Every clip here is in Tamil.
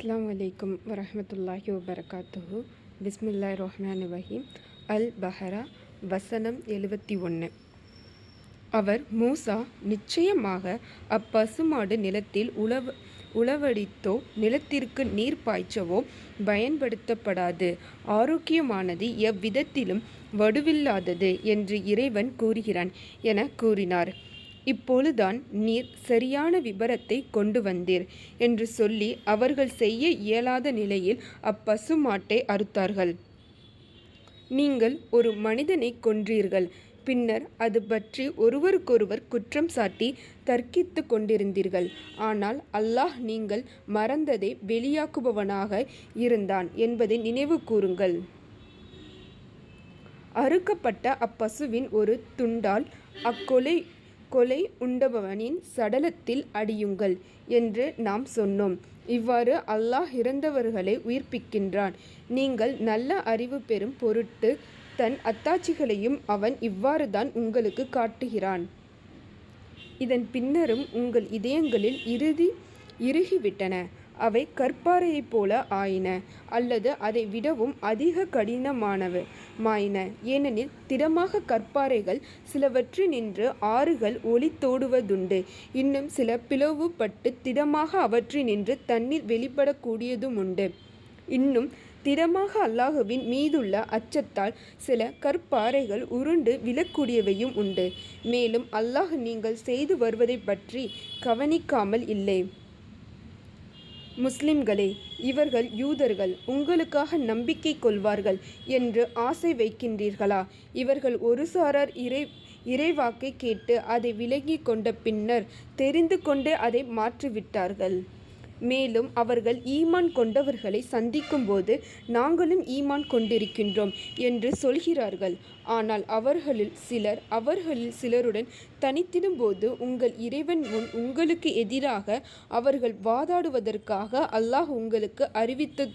அஸ்லாம் வலைக்கும் வரமத்துல்லாஹி வபரகாத்துஹு. பிஸ்மில்லா ரஹ்மான் வஹீம் அல் பஹரா வசனம் எழுபத்தி ஒன்று அவர் மூசா நிச்சயமாக அப்பசுமாடு நிலத்தில் உழவ உழவடித்தோ நிலத்திற்கு நீர் பாய்ச்சவோ பயன்படுத்தப்படாது. ஆரோக்கியமானது எவ்விதத்திலும் வடுவில்லாதது என்று இறைவன் கூறுகிறான். என கூறினார். இப்பொழுதுதான் நீர் சரியான விபரத்தை கொண்டு வந்தீர் என்று சொல்லி அவர்கள் செய்ய இயலாத நிலையில் அப்பசு மாட்டை அறுத்தார்கள். நீங்கள் ஒரு மனிதனை கொன்றீர்கள். பின்னர் அது பற்றி ஒருவருக்கொருவர் குற்றம் சாட்டி தர்க்கித்து கொண்டிருந்தீர்கள். ஆனால் அல்லாஹ் நீங்கள் மறந்ததை வெளியாக்குபவனாக இருந்தான் என்பதை நினைவு கூறுங்கள். அறுக்கப்பட்ட அப்பசுவின் ஒரு துண்டால் அக்கொலை கொலை உண்டபவனின் சடலத்தில் அடியுங்கள் என்று நாம் சொன்னோம். இவ்வாறு அல்லாஹ் இறந்தவர்களை உயிர்ப்பிக்கின்றான். நீங்கள் நல்ல அறிவு பெறும் பொருட்டு தன் அத்தாட்சிகளையும் அவன் இவ்வாறு தான் உங்களுக்கு காட்டுகிறான். இதன் பின்னரும் உங்கள் இதயங்களில் இறுதி இறுகிவிட்டன. அவை கற்பாறையைப் போல ஆயின அல்லது அதை விடவும் அதிக கடினமானவை மாயின. ஏனெனில் திடமாக கற்பாறைகள் சிலவற்றினின்று ஆறுகள் ஒளித்தோடுவதுண்டு. இன்னும் சில பிளவுபட்டு திடமாக அவற்றினின்று தண்ணீர் வெளிப்படக்கூடியதும் உண்டு இன்னும் திடமாக அல்லாஹுவின் மீதுள்ள அச்சத்தால் சில கற்பாறைகள் உருண்டு விழக்கூடியவையும் உண்டு. மேலும் அல்லாஹ் நீங்கள் செய்து வருவதை பற்றி கவனிக்காமல் இல்லை. முஸ்லிம்களே இவர்கள் யூதர்கள் உங்களுக்காக நம்பிக்கை கொள்வார்கள் என்று ஆசை வைக்கின்றீர்களா? இவர்கள் ஒரு சாரார் இறை இறைவாக்கை கேட்டு அதை விலகி கொண்ட பின்னர் தெரிந்து கொண்டு அதை மாற்றிவிட்டார்கள். மேலும் அவர்கள் ஈமான் கொண்டவர்களை சந்திக்கும்போது நாங்களும் ஈமான் கொண்டிருக்கின்றோம் என்று சொல்கிறார்கள். ஆனால் அவர்களில் சிலர் அவர்களில் சிலருடன் தனித்திடும்போது உங்கள் இறைவன் முன் உங்களுக்கு எதிராக அவர்கள் வாதாடுவதற்காக அல்லாஹ் உங்களுக்கு அறிவித்து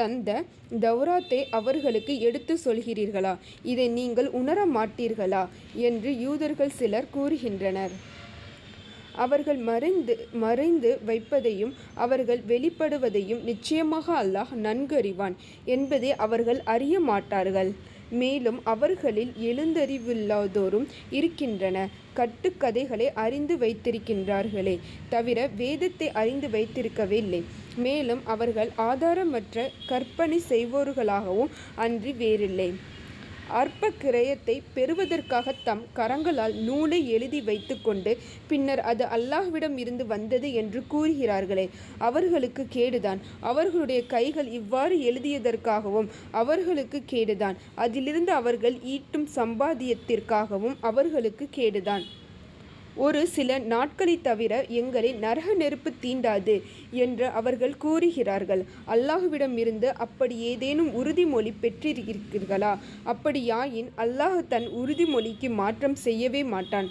தந்த தௌராத்தை அவர்களுக்கு எடுத்து சொல்கிறீர்களா? இதை நீங்கள் உணர மாட்டீர்களா என்று யூதர்கள் சிலர் கூறுகின்றனர். அவர்கள் மறைந்து மறைந்து வைப்பதையும் அவர்கள் வெளிப்படுவதையும் நிச்சயமாக அல்லாஹ் நன்கறிவான் என்பதை அவர்கள் அறிய மாட்டார்கள். மேலும் அவர்களில் எழுந்தறிவில்லாதோரும் இருக்கின்றன. கட்டுக்கதைகளை அறிந்து வைத்திருக்கின்றார்களே தவிர வேதத்தை அறிந்து வைத்திருக்கவில்லை. மேலும் அவர்கள் ஆதாரமற்ற கற்பனை செய்வோர்களாகவும் அன்றி வேறில்லை. அற்ப கிரயத்தை பெறுவதற்காக தம் கரங்களால் நூலை எழுதி வைத்துக்கொண்டு பின்னர் அது அல்லாஹ்விடம் இருந்து வந்தது என்று கூறுகிறார்களே. அவர்களுக்கு கேடுதான். அவர்களுடைய கைகள் இவ்வாறு எழுதியதற்காகவும் அவர்களுக்கு கேடுதான். அதிலிருந்து அவர்கள் ஈட்டும் சம்பாதியத்திற்காகவும் அவர்களுக்கு கேடுதான். ஒரு சில நாட்களை தவிர எங்களை நரக நெருப்பு தீண்டாது என்று அவர்கள் கூறுகிறார்கள். அல்லாஹுவிடம் இருந்து அப்படி ஏதேனும் உறுதிமொழி பெற்றிருக்கிறீர்களா? அப்படியாயின் அல்லாஹ் தன் உறுதிமொழிக்கு மாற்றம் செய்யவே மாட்டான்.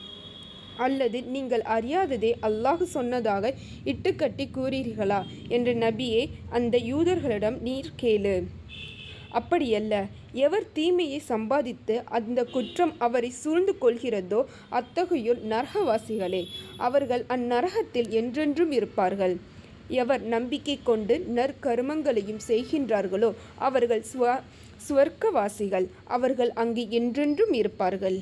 அல்லது நீங்கள் அறியாததே அல்லாஹ் சொன்னதாக இட்டுக்கட்டி கூறீர்களா என்ற நபியே அந்த யூதர்களிடம் நீர் கேளு. அப்படியல்ல. எவர் தீமையை சம்பாதித்து அந்த குற்றம் அவரை சூழ்ந்து கொள்கிறதோ அத்தகையோர் நரகவாசிகளே. அவர்கள் அந்நரகத்தில் என்றென்றும் இருப்பார்கள். எவர் நம்பிக்கை கொண்டு நற்கருமங்களையும் செய்கின்றார்களோ அவர்கள் ஸ்வ ஸ்வர்க்கவாசிகள் அவர்கள் அங்கு என்றென்றும் இருப்பார்கள்.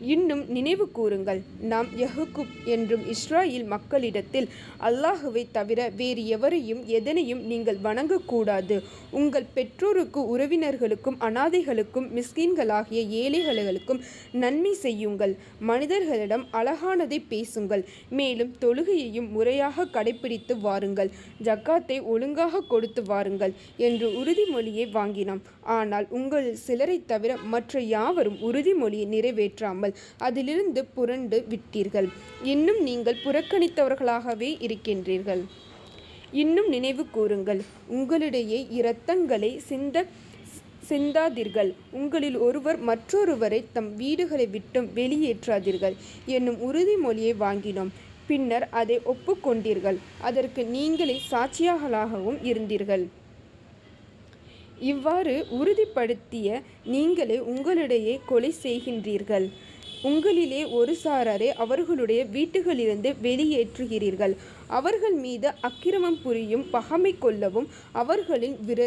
இன்னும் நினைவு கூறுங்கள் நாம் யஹுகுப் என்றும் இஸ்ராயில் மக்களிடத்தில் அல்லாஹுவை தவிர வேறு எவரையும் எதனையும் நீங்கள் வணங்கக்கூடாது. உங்கள் பெற்றோருக்கு உறவினர்களுக்கும் அனாதைகளுக்கும் மிஸ்கின்களாகிய ஏழைகளுக்கும் நன்மை செய்யுங்கள். மனிதர்களிடம் அழகானதை பேசுங்கள். மேலும் தொழுகையையும் முறையாக கடைபிடித்து வாருங்கள். ஜக்காத்தை ஒழுங்காக கொடுத்து வாருங்கள் என்று உறுதிமொழியை வாங்கினோம். ஆனால் உங்கள் சிலரை தவிர மற்ற யாவரும் உறுதிமொழியை நிறைவேற்றாமல் அதிலிருந்து புரண்டு விட்டீர்கள். இன்னும் நீங்கள் புறக்கணித்தவர்களாகவே இருக்கின்றீர்கள். இன்னும் நினைவு கூறுங்கள். உங்களிடையே இரத்தங்களை சிந்த சிந்தாதீர்கள். உங்களில் ஒருவர் மற்றொருவரை தம் வீடுகளை விட்டும் வெளியேற்றாதீர்கள். என்னும் உறுதிமொழியை வாங்கினோம். பின்னர் அதை ஒப்புக்கொண்டீர்கள். அதற்கு நீங்களே சாட்சியாகலாகவும் இருந்தீர்கள். இவ்வாறு உறுதிப்படுத்திய நீங்களே உங்களிடையே கொலை செய்கின்றீர்கள். உங்களிலே ஒரு சாராரை அவர்களுடைய வீட்டுகளிலிருந்து வெளியேற்றுகிறீர்கள். அவர்கள் மீது அக்கிரமம் புரியும் பகமை கொள்ளவும் அவர்களின் விர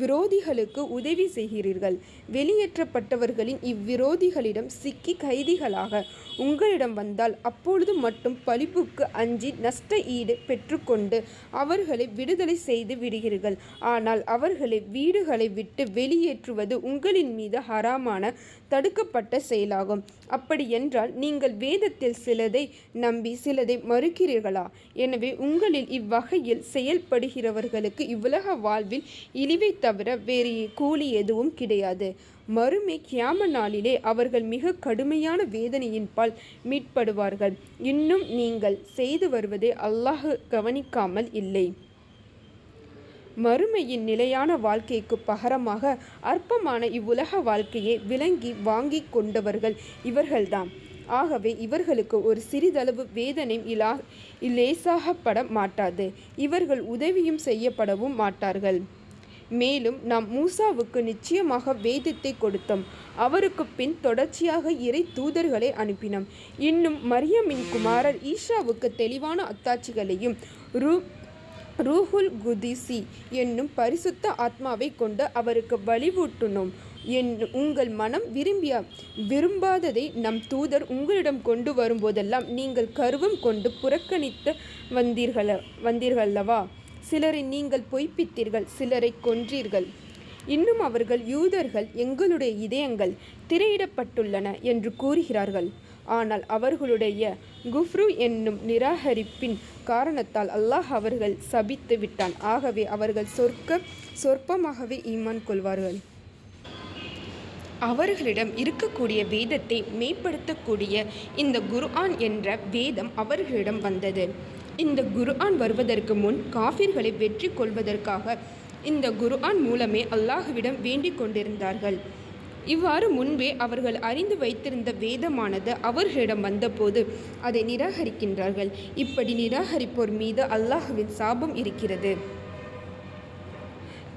விரோதிகளுக்கு உதவி செய்கிறீர்கள். வெளியேற்றப்பட்டவர்களின் இவ்விரோதிகளிடம் சிக்கி கைதிகளாக உங்களிடம் வந்தால் அப்பொழுது மட்டும் பழிப்புக்கு அஞ்சி நஷ்ட ஈடு பெற்றுக்கொண்டு அவர்களை விடுதலை செய்து விடுகிறீர்கள். ஆனால் அவர்களை வீடுகளை விட்டு வெளியேற்றுவது உங்களின் மீது ஹராமான தடுக்கப்பட்ட செயலாகும். அப்படியென்றால் நீங்கள் வேதத்தில் சிலதை நம்பி சிலதை மறுக்கிறீர்களா? எனவே உங்களில் இவ்வகையில் செயல்படுகிறவர்களுக்கு இவ்வுலக வாழ்வில் இழிவை தவிர வேறு கூலி எதுவும் கிடையாது. மறுமை கியாம நாளிலே அவர்கள் மிக கடுமையான வேதனையின் பால் மீட்படுவார்கள். இன்னும் நீங்கள் செய்து வருவதை அல்லாஹ் கவனிக்காமல் இல்லை. மறுமையின் நிலையான வாழ்க்கைக்கு பகரமாக அற்பமான இவ்வுலக வாழ்க்கையை விளங்கி வாங்கி கொண்டவர்கள் இவர்கள்தான் ஆகவே இவர்களுக்கு ஒரு சிறிதளவு வேதனை இலா லேசாகப்பட மாட்டாது. இவர்கள் உதவியும் செய்யப்படவும் மாட்டார்கள். மேலும் நாம் மூசாவுக்கு நிச்சயமாக வேதத்தை கொடுத்தோம். அவருக்கு பின் தொடர்ச்சியாக இறை தூதர்களை அனுப்பினோம். இன்னும் மரியமின் குமாரர் ஈஷாவுக்கு தெளிவான அத்தாட்சிகளையும் ரூ ரூஹுல் குதிசி என்னும் பரிசுத்த ஆத்மாவை கொண்டு அவருக்கு வழிவூட்டினோம். என் உங்கள் மனம் விரும்பிய விரும்பாததை நம் தூதர் உங்களிடம் கொண்டு வரும்போதெல்லாம் நீங்கள் கருவம் கொண்டு புறக்கணித்து வந்தீர்கள வந்தீர்களல்லவா? சிலரை நீங்கள் பொய்ப்பித்தீர்கள் சிலரை கொன்றீர்கள். இன்னும் அவர்கள் யூதர்கள் எங்களுடைய இதயங்கள் திரையிடப்பட்டுள்ளன என்று கூறுகிறார்கள். ஆனால் அவர்களுடைய குஃப்ரு என்னும் நிராகரிப்பின் காரணத்தால் அல்லாஹ் அவர்கள் சபித்து விட்டான். ஆகவே அவர்கள் சொர்க்க சொற்பமாகவே ஈமான் கொள்வார்கள். அவர்களிடம் இருக்கக்கூடிய வேதத்தை மேம்படுத்தக்கூடிய இந்த குர்ஆன் என்ற வேதம் அவர்களிடம் வந்தது. இந்த குர்ஆன் வருவதற்கு முன் காஃபிர்களை வெற்றி கொள்வதற்காக இந்த குர்ஆன் மூலமே அல்லாஹுவிடம் வேண்டிக் கொண்டிருந்தார்கள். இவ்வாறு முன்பே அவர்கள் அறிந்து வைத்திருந்த வேதமானது அவர்களிடம் வந்தபோது அதை நிராகரிக்கின்றார்கள். இப்படி நிராகரிப்போர் மீது அல்லாஹுவின் சாபம் இருக்கிறது.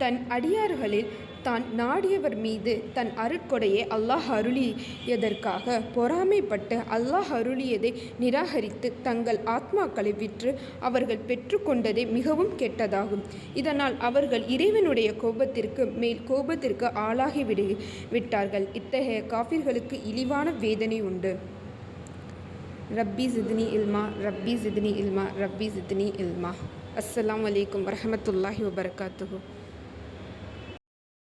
தன் அடியார்களில் தான் நாடியவர் மீது தன் அருட்கொடையை அல்லாஹ் அருளியதற்காக பொறாமைப்பட்டு அல்லாஹ் அருளியதை நிராகரித்து தங்கள் ஆத்மாக்களை விற்று அவர்கள் பெற்றுக்கொண்டதே மிகவும் கெட்டதாகும். இதனால் அவர்கள் இறைவனுடைய கோபத்திற்கு மேல் கோபத்திற்கு ஆளாகி விடு விட்டார்கள். இத்தகைய காஃபிர்களுக்கு இழிவான வேதனை உண்டு. ரப்பி ஜித்னி இல்மா ரப்பி ஜித்னி இல்மா ரப்பி ஜித்னி இல்மா. அஸ்லாம் வலைக்கம் வரமத்துல்லாஹி வபரகாத்துஹு.